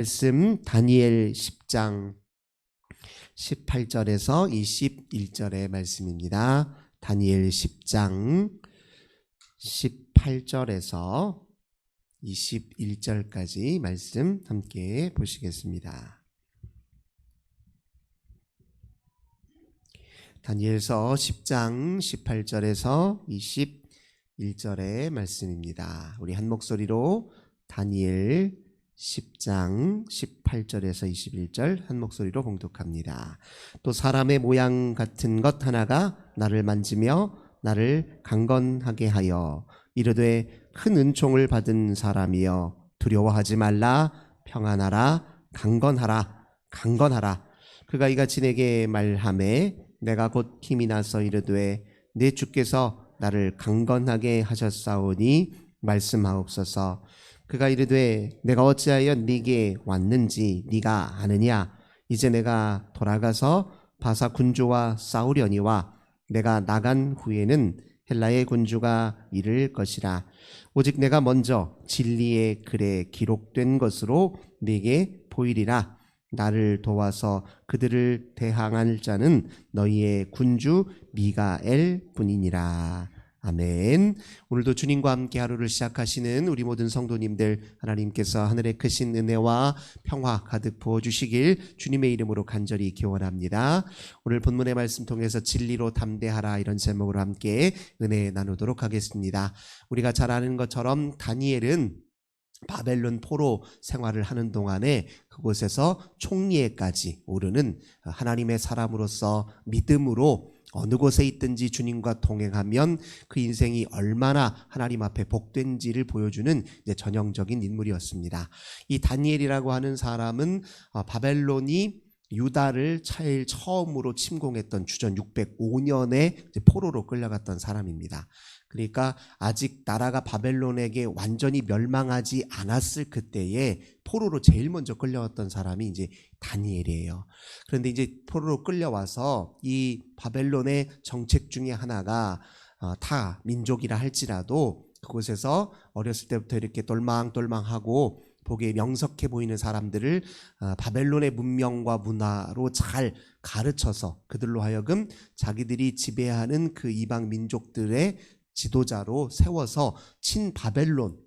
말씀 다니엘 10장 18절에서 21절의 말씀입니다. 다니엘 10장 18절에서 21절까지 말씀 함께 보시겠습니다. 다니엘서 10장 18절에서 21절의 말씀입니다. 우리 한 목소리로 다니엘 10장 18절에서 21절 한 목소리로 봉독합니다. 또 사람의 모양 같은 것 하나가 나를 만지며 나를 강건하게 하여 이르되 큰 은총을 받은 사람이여 두려워하지 말라 평안하라 강건하라 강건하라 그가 이같이 내게 말하매 내가 곧 힘이 나서 이르되 내 주께서 나를 강건하게 하셨사오니 말씀하옵소서 그가 이르되 내가 어찌하여 네게 왔는지 네가 아느냐? 이제 내가 돌아가서 바사 군주와 싸우려니와 내가 나간 후에는 헬라의 군주가 이를 것이라. 오직 내가 먼저 진리의 글에 기록된 것으로 네게 보이리라. 나를 도와서 그들을 대항할 자는 너희의 군주 미가엘 뿐이니라 아멘. 오늘도 주님과 함께 하루를 시작하시는 우리 모든 성도님들 하나님께서 하늘의 크신 은혜와 평화 가득 부어 주시길 주님의 이름으로 간절히 기원합니다. 오늘 본문의 말씀 통해서 진리로 담대하라 이런 제목으로 함께 은혜 나누도록 하겠습니다. 우리가 잘 아는 것처럼 다니엘은 바벨론 포로 생활을 하는 동안에 그곳에서 총리에까지 오르는 하나님의 사람으로서 믿음으로 어느 곳에 있든지 주님과 동행하면 그 인생이 얼마나 하나님 앞에 복된지를 보여주는 전형적인 인물이었습니다. 이 다니엘이라고 하는 사람은 어, 바벨론이 유다를 제일 처음으로 침공했던 주전 605년에 포로로 끌려갔던 사람입니다. 그러니까 아직 나라가 바벨론에게 완전히 멸망하지 않았을 그때에 포로로 제일 먼저 끌려왔던 사람이 이제 다니엘이에요. 그런데 이제 포로로 끌려와서 이 바벨론의 정책 중에 하나가 어, 타 민족이라 할지라도 그곳에서 어렸을 때부터 이렇게 똘망똘망하고 보기에 명석해 보이는 사람들을 어, 바벨론의 문명과 문화로 잘 가르쳐서 그들로 하여금 자기들이 지배하는 그 이방 민족들의 지도자로 세워서 친바벨론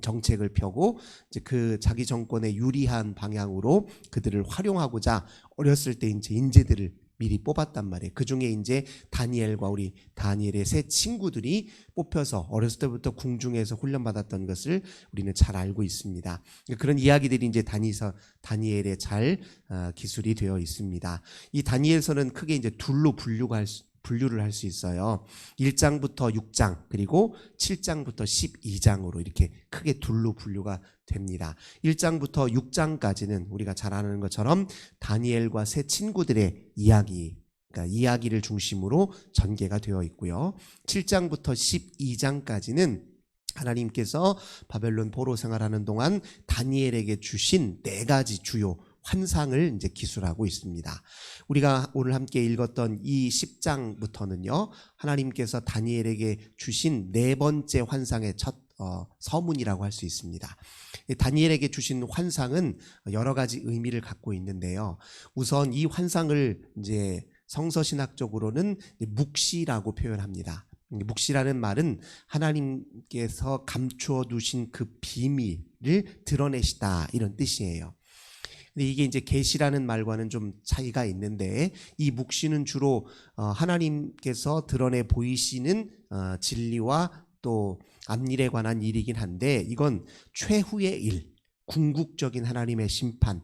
정책을 펴고 이제 그 자기 정권에 유리한 방향으로 그들을 활용하고자 어렸을 때 이제 인재들을 미리 뽑았단 말이에요. 그 중에 이제 다니엘과 우리 다니엘의 세 친구들이 뽑혀서 어렸을 때부터 궁중에서 훈련받았던 것을 우리는 잘 알고 있습니다. 그런 이야기들이 이제 다니서 다니엘에 잘 어, 기술이 되어 있습니다. 이 다니엘서는 크게 이제 둘로 분류가 할 수, 분류를 할 수 있어요. 1장부터 6장 그리고 7장부터 12장으로 이렇게 크게 둘로 분류가 됩니다. 1장부터 6장까지는 우리가 잘 아는 것처럼 다니엘과 세 친구들의 이야기 그러니까 이야기를 중심으로 전개가 되어 있고요. 7장부터 12장까지는 하나님께서 바벨론 포로 생활하는 동안 다니엘에게 주신 네 가지 주요 환상을 이제 기술하고 있습니다. 우리가 오늘 함께 읽었던 이 10장부터는요, 하나님께서 다니엘에게 주신 네 번째 환상의 첫 어, 서문이라고 할 수 있습니다. 다니엘에게 주신 환상은 여러 가지 의미를 갖고 있는데요. 우선 이 환상을 이제 성서신학적으로는 묵시라고 표현합니다. 묵시라는 말은 하나님께서 감추어 두신 그 비밀을 드러내시다 이런 뜻이에요. 근데 이게 이제 계시라는 말과는 좀 차이가 있는데 이 묵시는 주로 어, 하나님께서 드러내 보이시는 어, 진리와 또 앞일에 관한 일이긴 한데 이건 최후의 일, 궁극적인 하나님의 심판,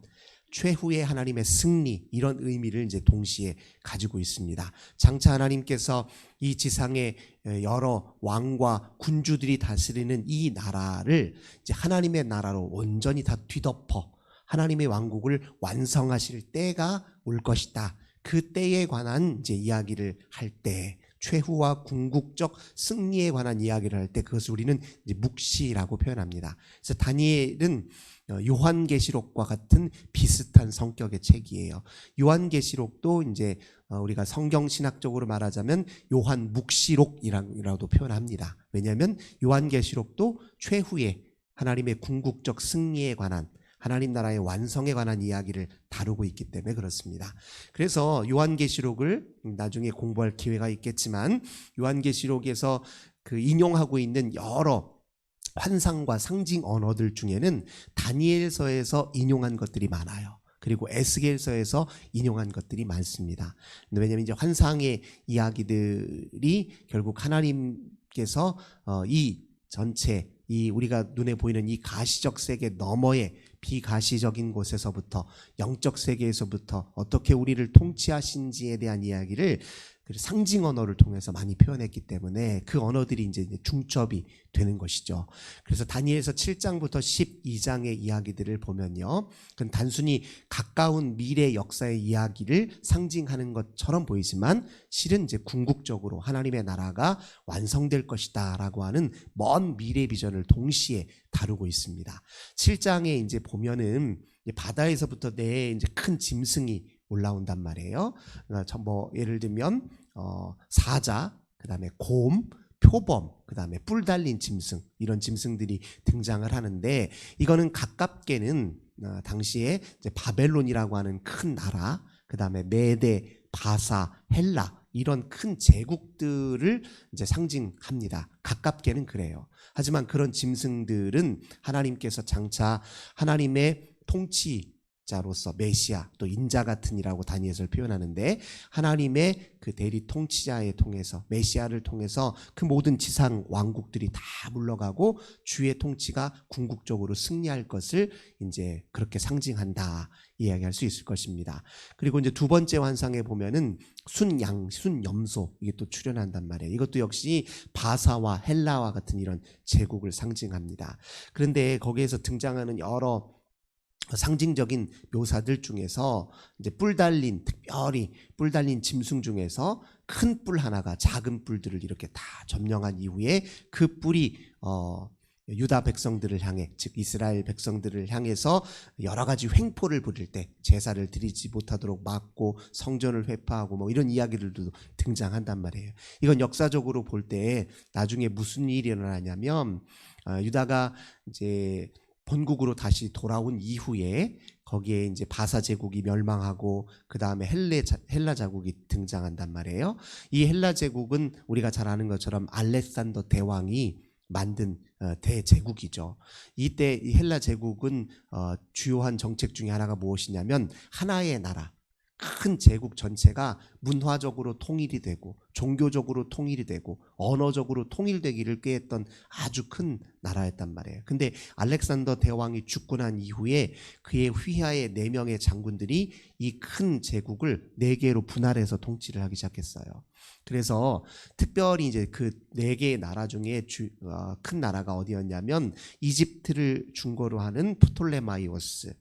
최후의 하나님의 승리 이런 의미를 이제 동시에 가지고 있습니다. 장차 하나님께서 이 지상의 여러 왕과 군주들이 다스리는 이 나라를 이제 하나님의 나라로 온전히 다 뒤덮어 하나님의 왕국을 완성하실 때가 올 것이다. 그 때에 관한 이제 이야기를 할 때 최후와 궁극적 승리에 관한 이야기를 할 때 그것을 우리는 이제 묵시라고 표현합니다. 그래서 다니엘은 어, 요한계시록과 같은 비슷한 성격의 책이에요. 요한계시록도 이제 어, 우리가 성경 신학적으로 말하자면 요한 묵시록이라고도 표현합니다. 왜냐하면 요한계시록도 최후의 하나님의 궁극적 승리에 관한 하나님 나라의 완성에 관한 이야기를 다루고 있기 때문에 그렇습니다. 그래서 요한계시록을 나중에 공부할 기회가 있겠지만 요한계시록에서 그 인용하고 있는 여러 환상과 상징 언어들 중에는 다니엘서에서 인용한 것들이 많아요. 그리고 에스겔서에서 인용한 것들이 많습니다. 왜냐하면 이제 환상의 이야기들이 결국 하나님께서 어, 이 전체 이 우리가 눈에 보이는 이 가시적 세계 너머의 비가시적인 곳에서부터 영적 세계에서부터 어떻게 우리를 통치하신지에 대한 이야기를 그 상징 언어를 통해서 많이 표현했기 때문에 그 언어들이 이제 중첩이 되는 것이죠. 그래서 다니엘서 7장부터 12장의 이야기들을 보면요. 그건 단순히 가까운 미래 역사의 이야기를 상징하는 것처럼 보이지만 실은 이제 궁극적으로 하나님의 나라가 완성될 것이다라고 하는 먼 미래 비전을 동시에 다루고 있습니다. 7장에 이제 보면은 바다에서부터 내 이제 큰 짐승이 올라온단 말이에요. 그러니까 뭐 예를 들면 어, 사자, 그다음에 곰, 표범, 그다음에 뿔 달린 짐승 이런 짐승들이 등장을 하는데 이거는 가깝게는 어, 당시에 바벨론이라고 하는 큰 나라, 그다음에 메데, 바사, 헬라 이런 큰 제국들을 이제 상징합니다. 가깝게는 그래요. 하지만 그런 짐승들은 하나님께서 장차 하나님의 통치 자로서 메시아 또 인자 같은 이라고 다니엘을 표현하는데 하나님의 그 대리 통치자에 통해서 메시아를 통해서 그 모든 지상 왕국들이 다 물러가고 주의 통치가 궁극적으로 승리할 것을 이제 그렇게 상징한다 이야기할 수 있을 것입니다. 그리고 이제 두 번째 환상에 보면은 순양 순염소 이게 또 출현한단 말이에요. 이것도 역시 바사와 헬라와 같은 이런 제국을 상징합니다. 그런데 거기에서 등장하는 여러 상징적인 묘사들 중에서 이제 뿔 달린 특별히 뿔 달린 짐승 중에서 큰 뿔 하나가 작은 뿔들을 이렇게 다 점령한 이후에 그 뿔이 어 유다 백성들을 향해 즉 이스라엘 백성들을 향해서 여러 가지 횡포를 부릴 때 제사를 드리지 못하도록 막고 성전을 회파하고 뭐 이런 이야기들도 등장한단 말이에요. 이건 역사적으로 볼 때 나중에 무슨 일이 일어나냐면 어, 유다가 이제 본국으로 다시 돌아온 이후에 거기에 이제 바사 제국이 멸망하고 그 다음에 헬레 헬라 자국이 등장한단 말이에요. 이 헬라 제국은 우리가 잘 아는 것처럼 알렉산더 대왕이 만든 어, 대제국이죠. 이때 이 헬라 제국은 어, 주요한 정책 중에 하나가 무엇이냐면 하나의 나라, 큰 제국 전체가 문화적으로 통일이 되고 종교적으로 통일이 되고 언어적으로 통일되기를 꾀했던 아주 큰 나라였단 말이에요. 근데 알렉산더 대왕이 죽고 난 이후에 그의 휘하의 네 명의 장군들이 이 큰 제국을 네 개로 분할해서 통치를 하기 시작했어요. 그래서 특별히 이제 그 네 개의 나라 중에 주, 어, 큰 나라가 어디였냐면 이집트를 중거로 하는 프톨레마이오스,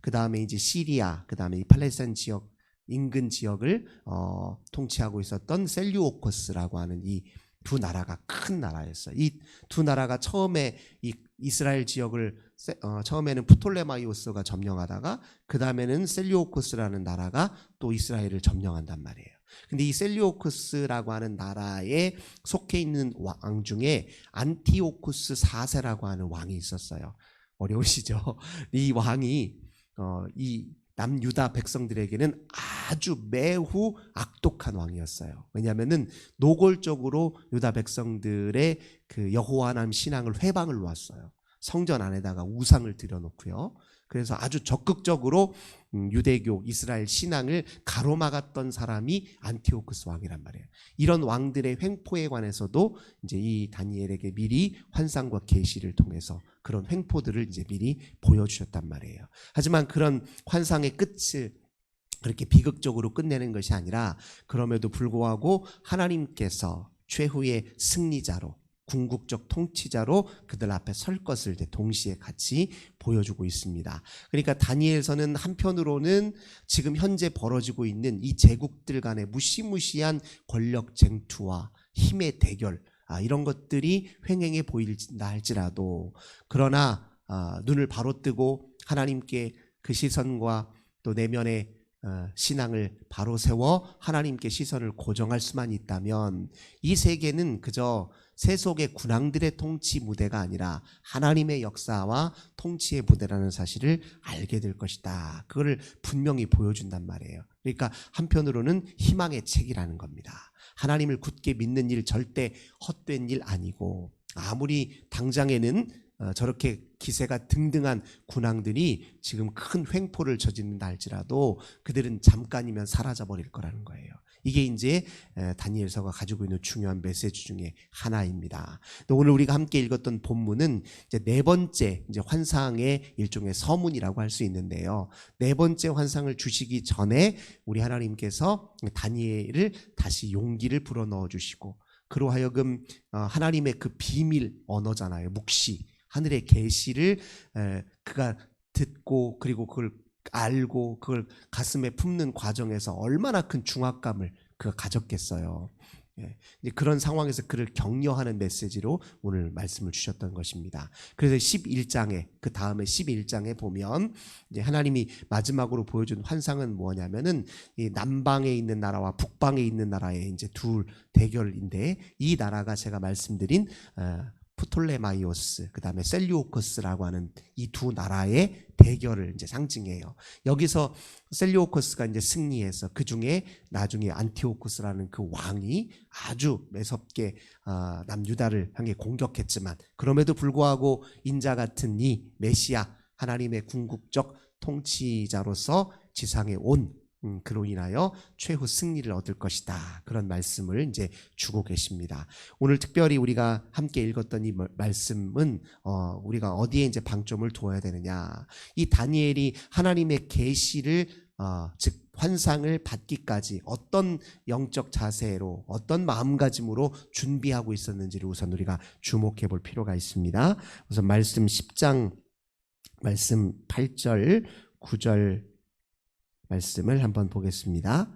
그 다음에 이제 시리아, 그 다음에 이 팔레스타인 지역 인근 지역을 어, 통치하고 있었던 셀류오코스라고 하는 이 두 나라가 큰 나라였어요. 이 두 나라가 처음에 이 이스라엘 지역을 어, 처음에는 프톨레마이오스가 점령하다가 그 다음에는 셀류오코스라는 나라가 또 이스라엘을 점령한단 말이에요. 근데 이 셀류오코스라고 하는 나라에 속해 있는 왕 중에 안티오쿠스 4세라고 하는 왕이 있었어요. 어려우시죠? 이 왕이 어, 이 남유다 백성들에게는 아주 매우 악독한 왕이었어요. 왜냐하면은 노골적으로 유다 백성들의 그 여호와 하나님 신앙을 회방을 놓았어요. 성전 안에다가 우상을 들여놓고요. 그래서 아주 적극적으로 음, 유대교 이스라엘 신앙을 가로막았던 사람이 안티오크스 왕이란 말이에요. 이런 왕들의 횡포에 관해서도 이제 이 다니엘에게 미리 환상과 계시를 통해서 그런 횡포들을 이제 미리 보여주셨단 말이에요. 하지만 그런 환상의 끝을 그렇게 비극적으로 끝내는 것이 아니라 그럼에도 불구하고 하나님께서 최후의 승리자로 궁극적 통치자로 그들 앞에 설 것을 동시에 같이 보여주고 있습니다. 그러니까 다니엘서는 한편으로는 지금 현재 벌어지고 있는 이 제국들 간의 무시무시한 권력 쟁투와 힘의 대결 아, 이런 것들이 횡행해 보일다 할지라도 그러나 아, 눈을 바로 뜨고 하나님께 그 시선과 또 내면의 어, 신앙을 바로 세워 하나님께 시선을 고정할 수만 있다면 이 세계는 그저 세속의 군왕들의 통치 무대가 아니라 하나님의 역사와 통치의 무대라는 사실을 알게 될 것이다. 그거를 분명히 보여준단 말이에요. 그러니까 한편으로는 희망의 책이라는 겁니다. 하나님을 굳게 믿는 일 절대 헛된 일 아니고 아무리 당장에는 어, 저렇게 기세가 등등한 군왕들이 지금 큰 횡포를 저지른다 할지라도 그들은 잠깐이면 사라져 버릴 거라는 거예요. 이게 이제 에, 다니엘서가 가지고 있는 중요한 메시지 중에 하나입니다. 또 오늘 우리가 함께 읽었던 본문은 이제 네 번째 이제 환상의 일종의 서문이라고 할 수 있는데요. 네 번째 환상을 주시기 전에 우리 하나님께서 다니엘을 다시 용기를 불어넣어 주시고 그로 하여금 어, 하나님의 그 비밀 언어잖아요. 묵시 하늘의 계시를 에, 그가 듣고 그리고 그걸 알고 그걸 가슴에 품는 과정에서 얼마나 큰 중압감을 그가 가졌겠어요. 예, 그런 상황에서 그를 격려하는 메시지로 오늘 말씀을 주셨던 것입니다. 그래서 11장에 그 다음에 11장에 보면 이제 하나님이 마지막으로 보여준 환상은 뭐냐면은 이 남방에 있는 나라와 북방에 있는 나라의 이제 둘 대결인데 이 나라가 제가 말씀드린 어, 프톨레마이오스 그 다음에 셀리오코스라고 하는 이 두 나라의 대결을 이제 상징해요. 여기서 셀리오코스가 이제 승리해서 그 중에 나중에 안티오코스라는 그 왕이 아주 매섭게 아, 남유다를 향해 공격했지만 그럼에도 불구하고 인자 같은 이 메시아 하나님의 궁극적 통치자로서 지상에 온 음, 그로 인하여 최후 승리를 얻을 것이다. 그런 말씀을 이제 주고 계십니다. 오늘 특별히 우리가 함께 읽었던 이 말- 말씀은 어, 우리가 어디에 이제 방점을 두어야 되느냐. 이 다니엘이 하나님의 계시를 어, 즉 환상을 받기까지 어떤 영적 자세로 어떤 마음가짐으로 준비하고 있었는지를 우선 우리가 주목해 볼 필요가 있습니다. 우선 말씀 10장 말씀 8절 9절 말씀을 한번 보겠습니다.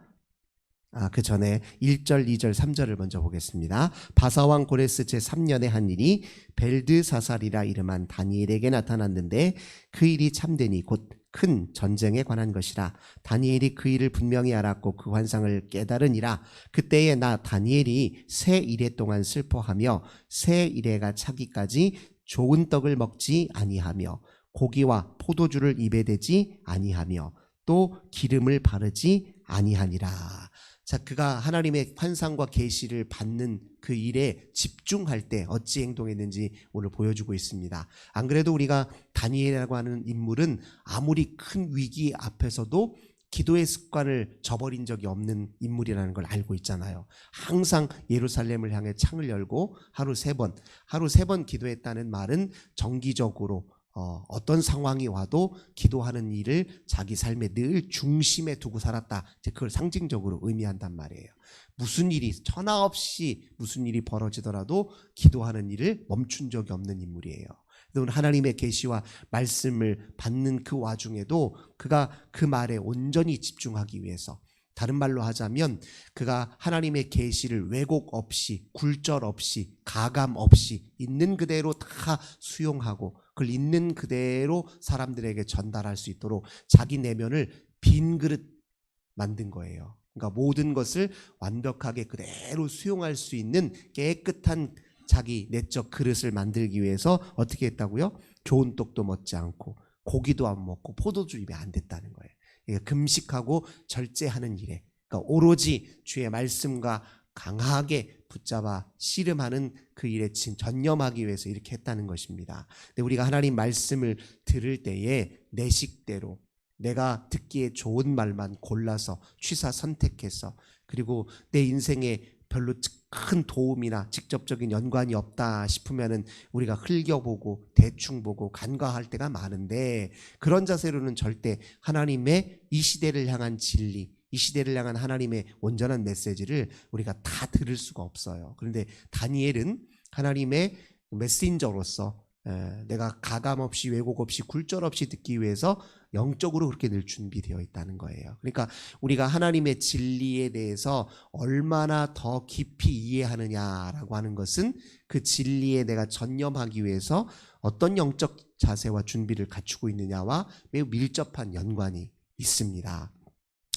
아, 그 전에 1절, 2절, 3절을 먼저 보겠습니다. 바사왕 고레스 제3년에 한 일이 벨드사살이라 이름한 다니엘에게 나타났는데 그 일이 참되니 곧 큰 전쟁에 관한 것이라 다니엘이 그 일을 분명히 알았고 그 환상을 깨달으니라 그때에 나 다니엘이 세 일해 동안 슬퍼하며 세 일해가 차기까지 좋은 떡을 먹지 아니하며 고기와 포도주를 입에 대지 아니하며 또 기름을 바르지 아니하니라. 자, 그가 하나님의 환상과 계시를 받는 그 일에 집중할 때 어찌 행동했는지 오늘 보여주고 있습니다. 안 그래도 우리가 다니엘이라고 하는 인물은 아무리 큰 위기 앞에서도 기도의 습관을 저버린 적이 없는 인물이라는 걸 알고 있잖아요. 항상 예루살렘을 향해 창을 열고 하루 세 번, 하루 세 번 기도했다는 말은 정기적으로 어, 어떤 상황이 와도 기도하는 일을 자기 삶의 늘 중심에 두고 살았다. 이제 그걸 상징적으로 의미한단 말이에요. 무슨 일이 천하 없이 무슨 일이 벌어지더라도 기도하는 일을 멈춘 적이 없는 인물이에요. 오늘 하나님의 계시와 말씀을 받는 그 와중에도 그가 그 말에 온전히 집중하기 위해서 다른 말로 하자면 그가 하나님의 계시를 왜곡 없이 굴절 없이 가감 없이 있는 그대로 다 수용하고 그걸 있는 그대로 사람들에게 전달할 수 있도록 자기 내면을 빈 그릇 만든 거예요. 그러니까 모든 것을 완벽하게 그대로 수용할 수 있는 깨끗한 자기 내적 그릇을 만들기 위해서 어떻게 했다고요? 좋은 떡도 먹지 않고 고기도 안 먹고 포도주 입에 안 댔다는 거예요. 이게 금식하고 절제하는 일에 그러니까 오로지 주의 말씀과 강하게 붙잡아 씨름하는 그 일에 진 전념하기 위해서 이렇게 했다는 것입니다. 근데 우리가 하나님 말씀을 들을 때에 내 식대로 내가 듣기에 좋은 말만 골라서 취사 선택해서 그리고 내 인생에 별로 큰 도움이나 직접적인 연관이 없다 싶으면은 우리가 흘겨보고 대충 보고 간과할 때가 많은데 그런 자세로는 절대 하나님의 이 시대를 향한 진리 이 시대를 향한 하나님의 온전한 메시지를 우리가 다 들을 수가 없어요. 그런데 다니엘은 하나님의 메신저로서 에, 내가 가감 없이 왜곡 없이 굴절 없이 듣기 위해서 영적으로 그렇게 늘 준비되어 있다는 거예요. 그러니까 우리가 하나님의 진리에 대해서 얼마나 더 깊이 이해하느냐라고 하는 것은 그 진리에 내가 전념하기 위해서 어떤 영적 자세와 준비를 갖추고 있느냐와 매우 밀접한 연관이 있습니다.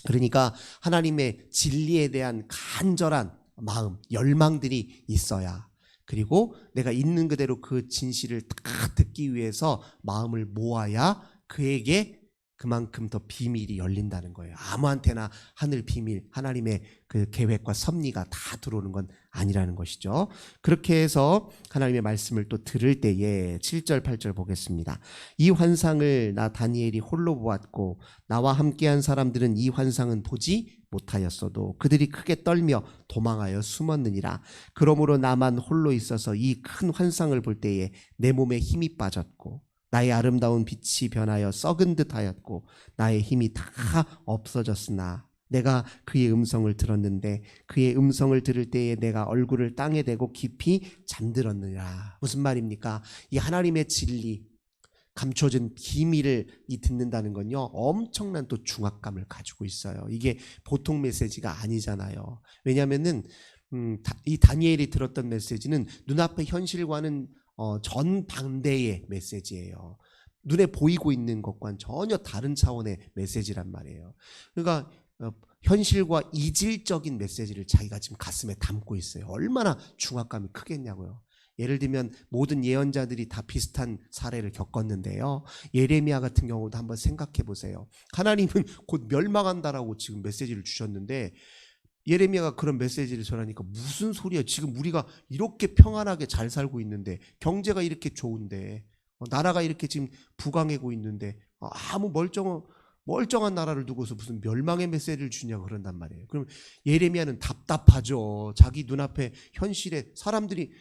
그러니까 하나님의 진리에 대한 간절한 마음, 열망들이 있어야 그리고 내가 있는 그대로 그 진실을 다 듣기 위해서 마음을 모아야 그에게 그만큼 더 비밀이 열린다는 거예요. 아무한테나 하늘 비밀, 하나님의 그 계획과 섭리가 다 들어오는 건 아니라는 것이죠. 그렇게 해서 하나님의 말씀을 또 들을 때에 7절, 8절 보겠습니다. 이 환상을 나 다니엘이 홀로 보았고 나와 함께한 사람들은 이 환상은 보지 못하였어도 그들이 크게 떨며 도망하여 숨었느니라. 그러므로 나만 홀로 있어서 이 큰 환상을 볼 때에 내 몸에 힘이 빠졌고 나의 아름다운 빛이 변하여 썩은 듯 하였고 나의 힘이 다 없어졌으나 내가 그의 음성을 들었는데 그의 음성을 들을 때에 내가 얼굴을 땅에 대고 깊이 잠들었느니라. 무슨 말입니까? 이 하나님의 진리 감춰진 비밀을 이 듣는다는 건요 엄청난 또 중압감을 가지고 있어요. 이게 보통 메시지가 아니잖아요. 왜냐하면은 음, 다- 이 다니엘이 들었던 메시지는 눈앞의 현실과는 어, 전방대의 메시지예요. 눈에 보이고 있는 것과는 전혀 다른 차원의 메시지란 말이에요. 그러니까 어, 현실과 이질적인 메시지를 자기가 지금 가슴에 담고 있어요. 얼마나 중압감이 크겠냐고요. 예를 들면 모든 예언자들이 다 비슷한 사례를 겪었는데요. 예레미야 같은 경우도 한번 생각해 보세요. 하나님은 곧 멸망한다라고 지금 메시지를 주셨는데 예레미야가 그런 메시지를 전하니까 무슨 소리야? 지금 우리가 이렇게 평안하게 잘 살고 있는데 경제가 이렇게 좋은데 어, 나라가 이렇게 지금 부강하고 있는데 어, 아무 멀쩡한 멀쩡한 나라를 두고서 무슨 멸망의 메시지를 주냐 그런단 말이에요. 그럼 예레미야는 답답하죠. 자기 눈앞에 현실에 사람들이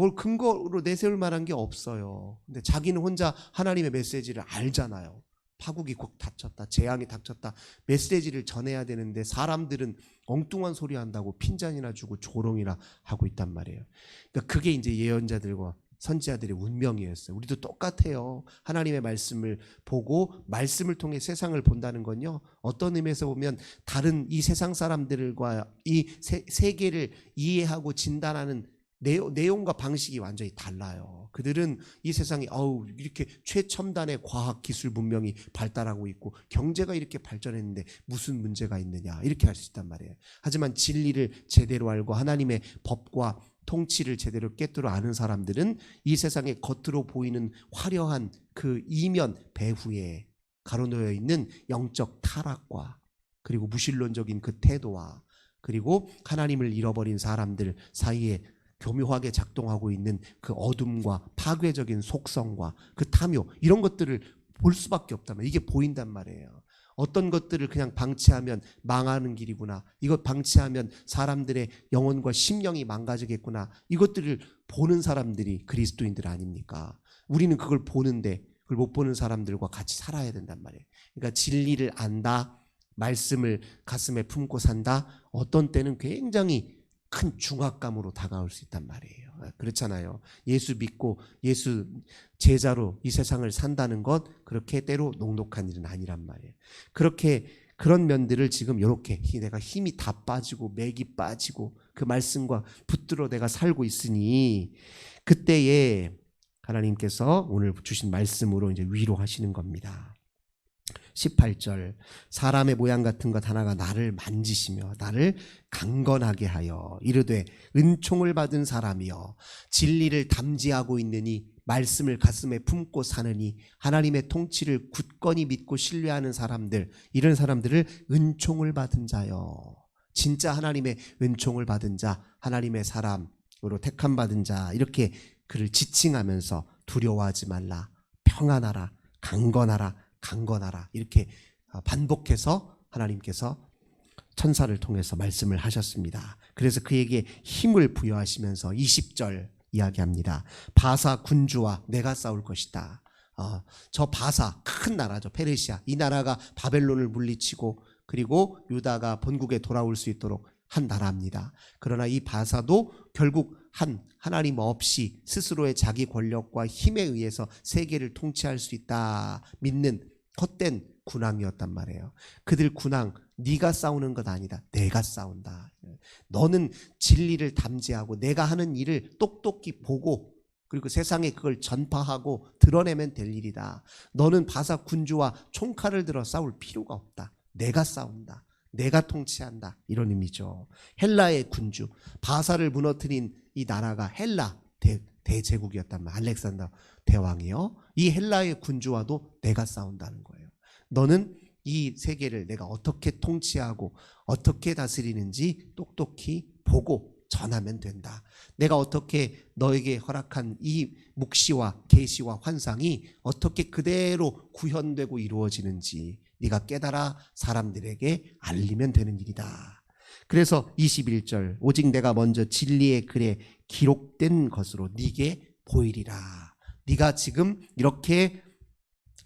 뭘 근거로 내세울 만한 게 없어요. 근데 자기는 혼자 하나님의 메시지를 알잖아요. 파국이 곧 닥쳤다. 재앙이 닥쳤다. 메시지를 전해야 되는데 사람들은 엉뚱한 소리 한다고 핀잔이나 주고 조롱이나 하고 있단 말이에요. 그러니까 그게 이제 예언자들과 선지자들의 운명이었어요. 우리도 똑같아요. 하나님의 말씀을 보고 말씀을 통해 세상을 본다는 건요. 어떤 의미에서 보면 다른 이 세상 사람들과 이 세, 세계를 이해하고 진단하는 내용, 내용과 방식이 완전히 달라요. 그들은 이 세상이 어우 이렇게 최첨단의 과학 기술 문명이 발달하고 있고 경제가 이렇게 발전했는데 무슨 문제가 있느냐 이렇게 할 수 있단 말이에요. 하지만 진리를 제대로 알고 하나님의 법과 통치를 제대로 깨뜨려 아는 사람들은 이 세상에 겉으로 보이는 화려한 그 이면 배후에 가로놓여 있는 영적 타락과 그리고 무신론적인 그 태도와 그리고 하나님을 잃어버린 사람들 사이에 교묘하게 작동하고 있는 그 어둠과 파괴적인 속성과 그 탐욕 이런 것들을 볼 수밖에 없다면 이게 보인단 말이에요. 어떤 것들을 그냥 방치하면 망하는 길이구나. 이것 방치하면 사람들의 영혼과 심령이 망가지겠구나. 이것들을 보는 사람들이 그리스도인들 아닙니까? 우리는 그걸 보는데 그걸 못 보는 사람들과 같이 살아야 된단 말이에요. 그러니까 진리를 안다, 말씀을 가슴에 품고 산다. 어떤 때는 굉장히 큰 중압감으로 다가올 수 있단 말이에요. 그렇잖아요. 예수 믿고 예수 제자로 이 세상을 산다는 것 그렇게 때로 녹록한 일은 아니란 말이에요. 그렇게 그런 면들을 지금 이렇게 내가 힘이 다 빠지고 맥이 빠지고 그 말씀과 붙들어 내가 살고 있으니 그때에 하나님께서 오늘 주신 말씀으로 이제 위로하시는 겁니다. 18절 사람의 모양 같은 것 하나가 나를 만지시며 나를 강건하게 하여 이르되 은총을 받은 사람이여 진리를 담지하고 있느니 말씀을 가슴에 품고 사느니 하나님의 통치를 굳건히 믿고 신뢰하는 사람들 이런 사람들을 은총을 받은 자여. 진짜 하나님의 은총을 받은 자 하나님의 사람으로 택함 받은 자 이렇게 그를 지칭하면서 두려워하지 말라 평안하라 강건하라 강건하라 이렇게 어, 반복해서 하나님께서 천사를 통해서 말씀을 하셨습니다. 그래서 그에게 힘을 부여하시면서 20절 이야기합니다. 바사 군주와 내가 싸울 것이다. 어, 저 바사 큰 나라죠 페르시아 이 나라가 바벨론을 물리치고 그리고 유다가 본국에 돌아올 수 있도록 한 나라입니다. 그러나 이 바사도 결국 한 하나님 없이 스스로의 자기 권력과 힘에 의해서 세계를 통치할 수 있다 믿는 헛된 군왕이었단 말이에요. 그들 군왕 네가 싸우는 것 아니다. 내가 싸운다. 너는 진리를 담지하고 내가 하는 일을 똑똑히 보고 그리고 세상에 그걸 전파하고 드러내면 될 일이다. 너는 바사 군주와 총칼을 들어 싸울 필요가 없다. 내가 싸운다. 내가 통치한다. 이런 의미죠. 헬라의 군주, 바사를 무너뜨린 이 나라가 헬라 대, 대제국이었단 말이야. 알렉산더 대왕이요. 이 헬라의 군주와도 내가 싸운다는 거예요. 너는 이 세계를 내가 어떻게 통치하고 어떻게 다스리는지 똑똑히 보고 전하면 된다. 내가 어떻게 너에게 허락한 이 묵시와 계시와 환상이 어떻게 그대로 구현되고 이루어지는지 네가 깨달아 사람들에게 알리면 되는 일이다. 그래서 21절 오직 내가 먼저 진리의 글에 기록된 것으로 네게 보이리라. 네가 지금 이렇게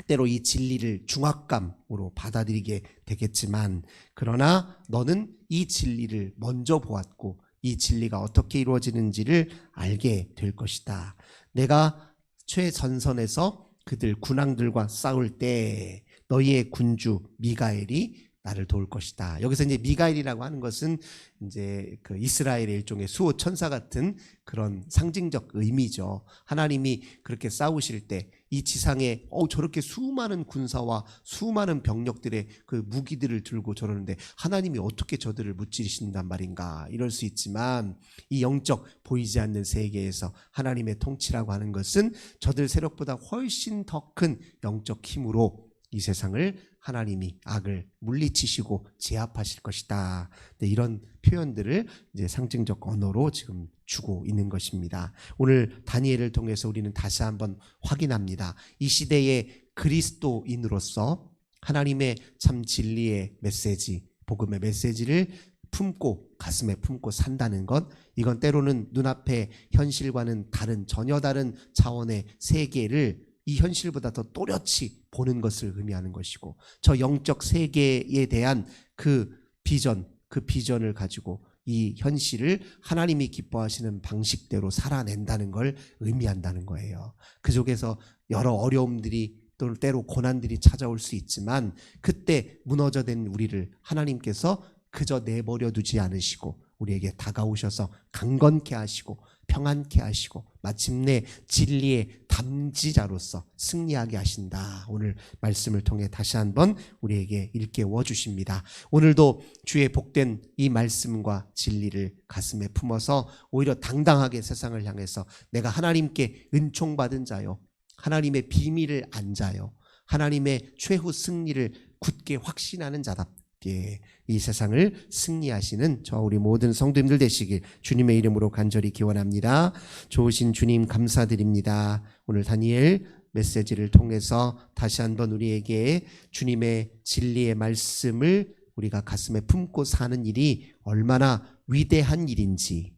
때로 이 진리를 중압감으로 받아들이게 되겠지만 그러나 너는 이 진리를 먼저 보았고 이 진리가 어떻게 이루어지는지를 알게 될 것이다. 내가 최전선에서 그들 군왕들과 싸울 때 너희의 군주 미가엘이 나를 도울 것이다. 여기서 이제 미가엘이라고 하는 것은 이제 그 이스라엘의 일종의 수호 천사 같은 그런 상징적 의미죠. 하나님이 그렇게 싸우실 때 이 지상에 어 저렇게 수많은 군사와 수많은 병력들의 그 무기들을 들고 저러는데 하나님이 어떻게 저들을 무찌르신단 말인가 이럴 수 있지만 이 영적 보이지 않는 세계에서 하나님의 통치라고 하는 것은 저들 세력보다 훨씬 더 큰 영적 힘으로 이 세상을 하나님이 악을 물리치시고 제압하실 것이다. 네, 이런 표현들을 이제 상징적 언어로 지금 주고 있는 것입니다. 오늘 다니엘을 통해서 우리는 다시 한번 확인합니다. 이 시대의 그리스도인으로서 하나님의 참 진리의 메시지, 복음의 메시지를 품고 가슴에 품고 산다는 것 이건 때로는 눈앞의 현실과는 다른 전혀 다른 차원의 세계를 이 현실보다 더 또렷이 보는 것을 의미하는 것이고 저 영적 세계에 대한 그 비전 그 비전을 가지고 이 현실을 하나님이 기뻐하시는 방식대로 살아낸다는 걸 의미한다는 거예요. 그 속에서 여러 어려움들이 또 때로 고난들이 찾아올 수 있지만 그때 무너져된 우리를 하나님께서 그저 내버려 두지 않으시고 우리에게 다가오셔서 강건케 하시고 평안케 하시고 마침내 진리의 담지자로서 승리하게 하신다. 오늘 말씀을 통해 다시 한번 우리에게 일깨워 주십니다. 오늘도 주의 복된 이 말씀과 진리를 가슴에 품어서 오히려 당당하게 세상을 향해서 내가 하나님께 은총받은 자요. 하나님의 비밀을 안 자요. 하나님의 최후 승리를 굳게 확신하는 자답 게이 세상을 승리하시는 저 우리 모든 성도님들 되시길 주님의 이름으로 간절히 기원합니다. 좋으신 주님 감사드립니다. 오늘 다니엘 메시지를 통해서 다시 한번 우리에게 주님의 진리의 말씀을 우리가 가슴에 품고 사는 일이 얼마나 위대한 일인지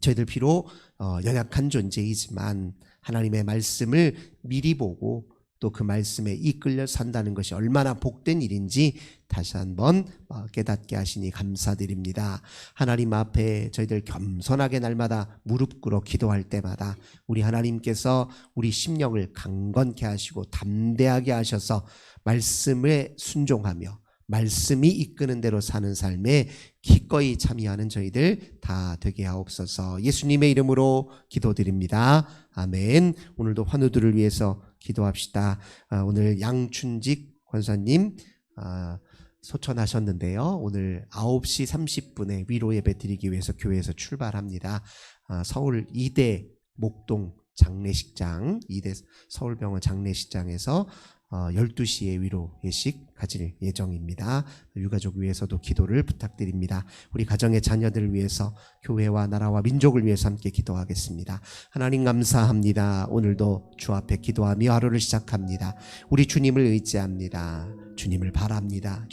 저희들 비록 어, 연약한 존재이지만 하나님의 말씀을 미리 보고 또 그 말씀에 이끌려 산다는 것이 얼마나 복된 일인지 다시 한번 어, 깨닫게 하시니 감사드립니다. 하나님 앞에 저희들 겸손하게 날마다 무릎 꿇어 기도할 때마다 우리 하나님께서 우리 심령을 강건케 하시고 담대하게 하셔서 말씀에 순종하며 말씀이 이끄는 대로 사는 삶에 기꺼이 참여하는 저희들 다 되게 하옵소서. 예수님의 이름으로 기도드립니다. 아멘. 오늘도 환우들을 위해서 기도합시다. 아, 오늘 양춘직 권사님 아, 소천하셨는데요. 오늘 9시 30분에 위로 예배 드리기 위해서 교회에서 출발합니다. 아, 서울 이대 목동 장례식장, 이대 서울병원 장례식장에서 어, 12시에 위로 예식 가질 예정입니다. 유가족 위해서도 기도를 부탁드립니다. 우리 가정의 자녀들을 위해서 교회와 나라와 민족을 위해서 함께 기도하겠습니다. 하나님 감사합니다. 오늘도 주 앞에 기도하며 하루를 시작합니다. 우리 주님을 의지합니다. 주님을 바랍니다.